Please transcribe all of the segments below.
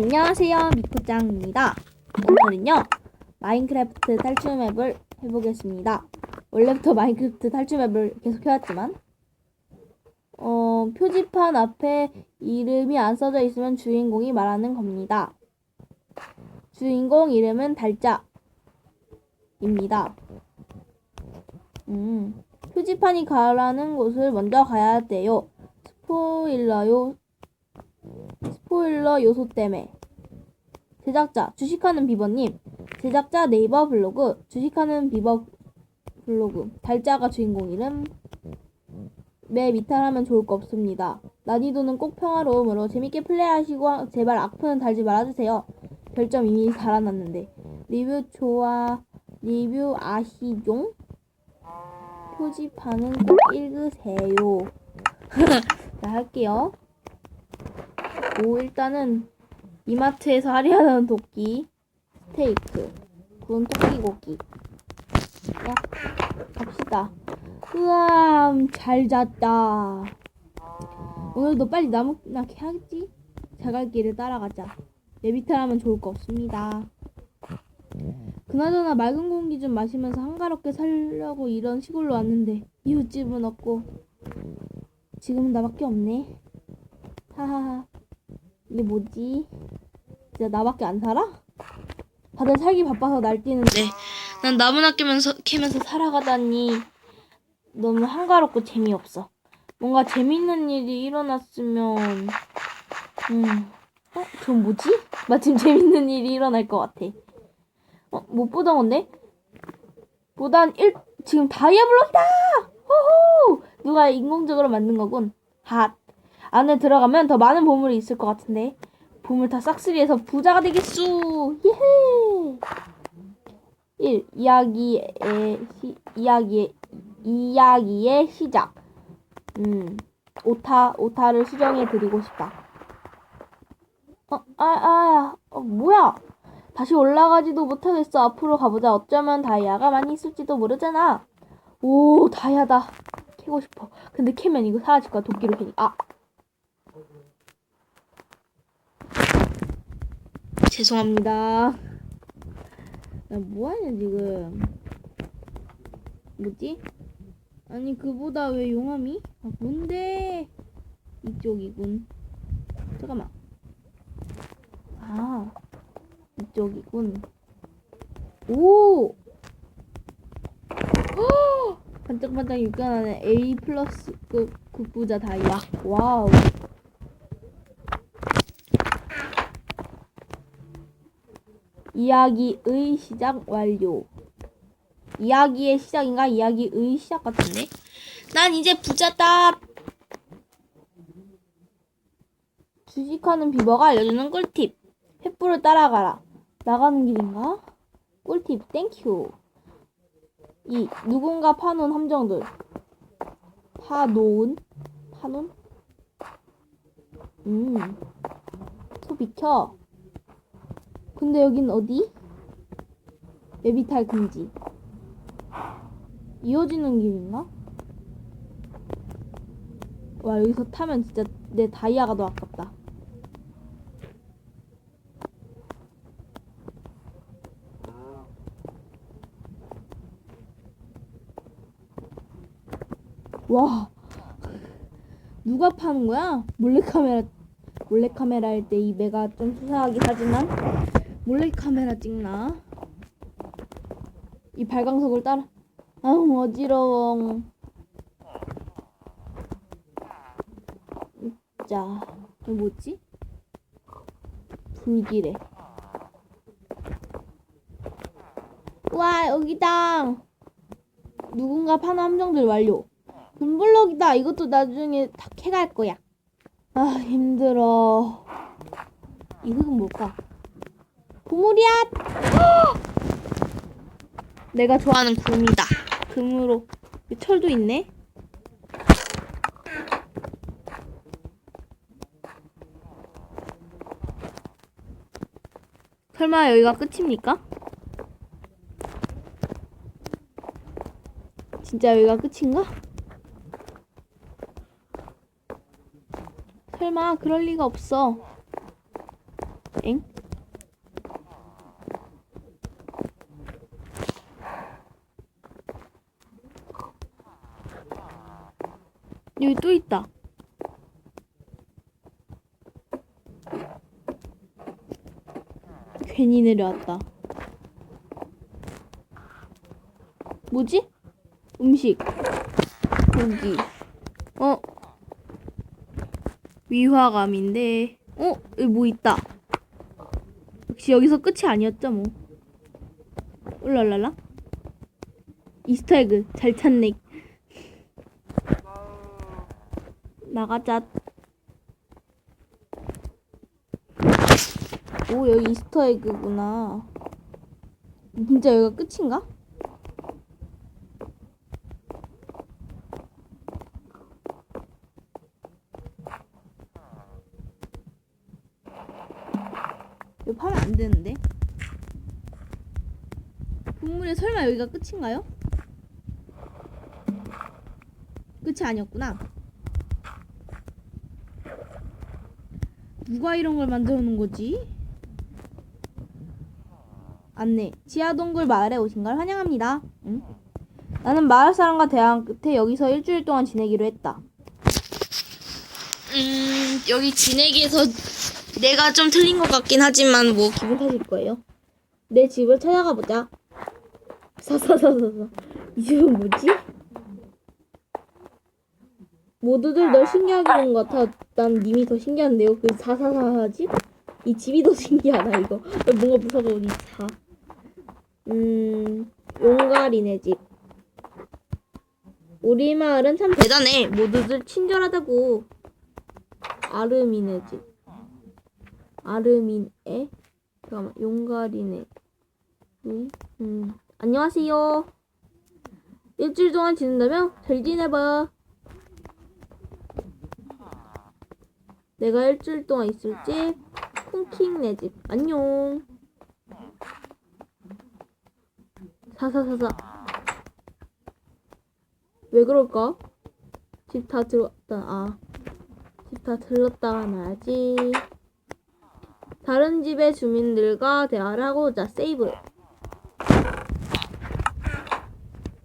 안녕하세요. 미코짱입니다. 오늘은요, 마인크래프트 탈출 맵을 해보겠습니다. 원래부터 마인크래프트 탈출 맵을 계속 해왔지만, 어, 표지판 앞에 이름이 안 써져 있으면 주인공이 말하는 겁니다. 주인공 이름은 달짜입니다. 음, 표지판이 가라는 곳을 먼저 가야 돼요. 스포일러요. 스포일러 요소 때문에. 제작자 주식하는 비버님. 제작자 네이버 블로그 주식하는 비버 블로그. 달자가 주인공 이름. 매 미탈하면 좋을 거 없습니다. 난이도는 꼭 평화로움으로 재밌게 플레이하시고 제발 악플은 달지 말아주세요. 별점 이미 달아놨는데. 리뷰 좋아 리뷰 아시종? 표지판은 꼭 읽으세요. 자 할게요. 오 일단은 이마트에서 할인하는 도끼 스테이크 구운 토끼 고기. 야 갑시다. 우와 음, 잘 잤다. 오늘도 빨리 나무나 캐야겠지? 자갈 길을 따라가자. 내비탈하면 좋을 거 없습니다. 그나저나 맑은 공기 좀 마시면서 한가롭게 살려고 이런 시골로 왔는데 이웃집은 없고 지금은 나밖에 없네. 하하하 이게 뭐지? 진짜 나밖에 안 살아? 다들 살기 바빠서 날뛰는데 난 나무나 캐면서, 캐면서 살아가다니 너무 한가롭고 재미없어. 뭔가 재밌는 일이 일어났으면 음, 어? 전 뭐지? 마침 재밌는 일이 일어날 것 같아. 어? 못 보던 건데? 보단 일 지금 다이아 블록이다! 호호! 누가 인공적으로 만든 거군. 핫. 안에 들어가면 더 많은 보물이 있을 것 같은데. 보물 다 싹쓸이해서 부자가 되겠수 예헤. 1. 이야기의 시, 이야기의 이야기의 시작. 음 오타 오타를 수정해 드리고 싶다. 어아 어, 뭐야? 다시 올라가지도 못하겠어. 앞으로 가보자. 어쩌면 다이아가 많이 있을지도 모르잖아. 오 다이아다. 캐고 싶어. 근데 캐면 이거 사라질 거야. 도끼로 캐니 아 죄송합니다. 나 뭐하냐 지금? 뭐지? 아니 그보다 왜 용암이? 아 뭔데? 이쪽이군. 잠깐만. 아 이쪽이군. 오! 허! 반짝반짝 육간하는 A 플러스급 국부자 다이아. 와우. 이야기의 시작 완료. 이야기의 시작인가? 이야기의 시작 같은데? 난 이제 부자다. 주식하는 비버가 알려주는 꿀팁. 횃불을 따라가라. 나가는 길인가? 꿀팁 땡큐. 2. 누군가 파놓은 함정들. 파놓은? 파놓은? 음. 소 비켜. 근데 여긴 어디? 메비탈 금지. 이어지는 길인가? 와 여기서 타면 진짜 내 다이아가 더 아깝다. 와 누가 파는 거야? 몰래카메라 몰래카메라 할 때 이 매가 좀 수상하긴 하지만 몰래 카메라 찍나? 이 발광석을 따라. 아우 어지러워. 자 이거 뭐지? 불길에. 와 여기다. 누군가 파는 함정들 완료. 금블럭이다. 이것도 나중에 다 캐갈 거야. 아 힘들어. 이 흙은 뭘까? 보물이야! 내가 좋아하는 금이다. 금으로 철도 있네. 설마 여기가 끝입니까? 진짜 여기가 끝인가? 설마 그럴 리가 없어. 여기 또 있다. 괜히 내려왔다. 뭐지? 음식. 고기. 어? 위화감인데. 어? 여기 뭐 있다. 역시 여기서 끝이 아니었죠, 뭐. 울랄랄라. 이스터에그. 잘 찾네. 나가자. 오, 여기 이스터에그구나. 진짜 여기가 끝인가? 이거 파면 안 되는데. 동물의 설마 여기가 끝인가요? 끝이 아니었구나. 누가 이런 걸 만들어 놓은 거지? 안내. 지하 동굴 마을에 오신 걸 환영합니다. 응? 나는 마을 사람과 대화한 끝에 여기서 일주일 동안 지내기로 했다. 음, 여기 지내기에서 내가 좀 틀린 것 같긴 하지만 뭐 기분 탓일 거예요. 내 집을 찾아가 보자. 사사사사사. 이 집은 뭐지? 모두들 널 신기하게 보는 것 같아. 난 님이 더 신기한데요. 그 사사사사지? 이 집이 더 신기하다 이거. 뭔가 무서워 이 사. 음, 용가리네 집. 우리 마을은 참 대단해. 모두들 친절하다고. 아르미네 집. 아르민에 잠깐만 용가리네. 음, 음. 안녕하세요. 일주일 동안 지낸다며? 잘 지내봐. 내가 일주일 동안 있을 집 콩킹 내 집. 안녕. 사사사사. 왜 그럴까? 집 다 들었다. 아. 집 다 들렀다가 놔야지. 다른 집의 주민들과 대화를 하고자 세이브.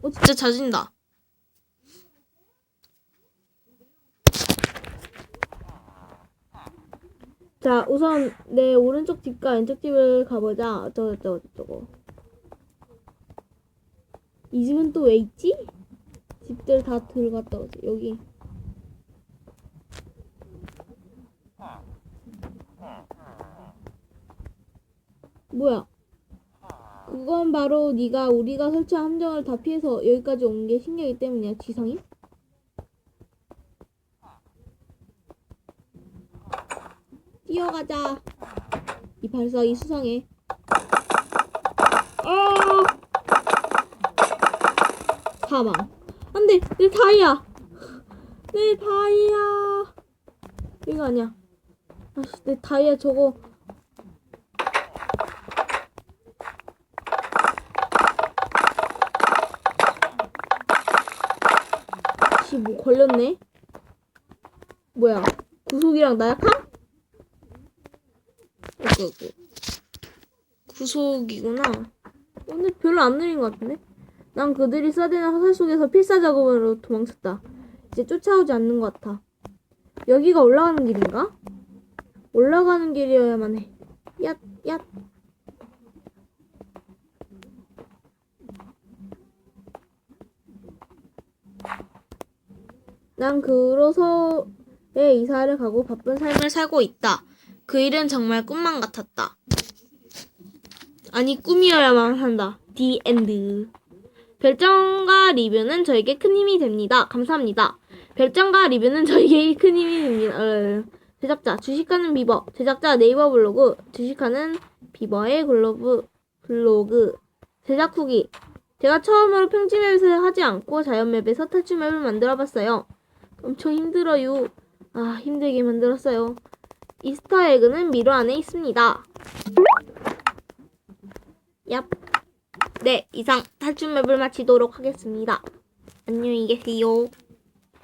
어 진짜 잦은다. 자 우선 내 오른쪽 집과 왼쪽 집을 가보자. 어쩌고 저쩌고 저쩌고. 이 집은 또 왜 있지? 집들 다 들어갔다 오지 여기. 뭐야? 그건 바로 네가 우리가 설치한 함정을 다 피해서 여기까지 온 게 신기하기 때문이야. 지성이? 뛰어가자. 이 발사기 수상해. 아! 사망. 안 돼! 내 다이아! 내 다이아! 이거 아니야. 아씨, 내 다이아 저거. 혹시 뭐 걸렸네? 뭐야? 구속이랑 나약함? 어구 어구. 구속이구나. 오늘 별로 안 느린 것 같은데? 난 그들이 써대는 화살 속에서 필사 작업으로 도망쳤다. 이제 쫓아오지 않는 것 같아. 여기가 올라가는 길인가? 올라가는 길이어야만 해. 얏, 얏. 난 그로서의 이사를 가고 바쁜 삶을 살고 있다. 그 일은 정말 꿈만 같았다. 아니 꿈이어야만 한다. 디 엔드. 별점과 리뷰는 저에게 큰 힘이 됩니다. 감사합니다. 별점과 리뷰는 저에게 큰 힘이 됩니다. 어, 제작자 주식하는 비버 제작자 네이버 블로그 주식하는 비버의 글로브 블로그 제작 후기 제가 처음으로 평지맵에서 하지 않고 자연맵에서 탈출맵을 만들어봤어요. 엄청 힘들어요. 아 힘들게 만들었어요. 이스터 에그는 미로 안에 있습니다. 얍. 네, 이상 탈출 맵을 마치도록 하겠습니다. 안녕히 계세요.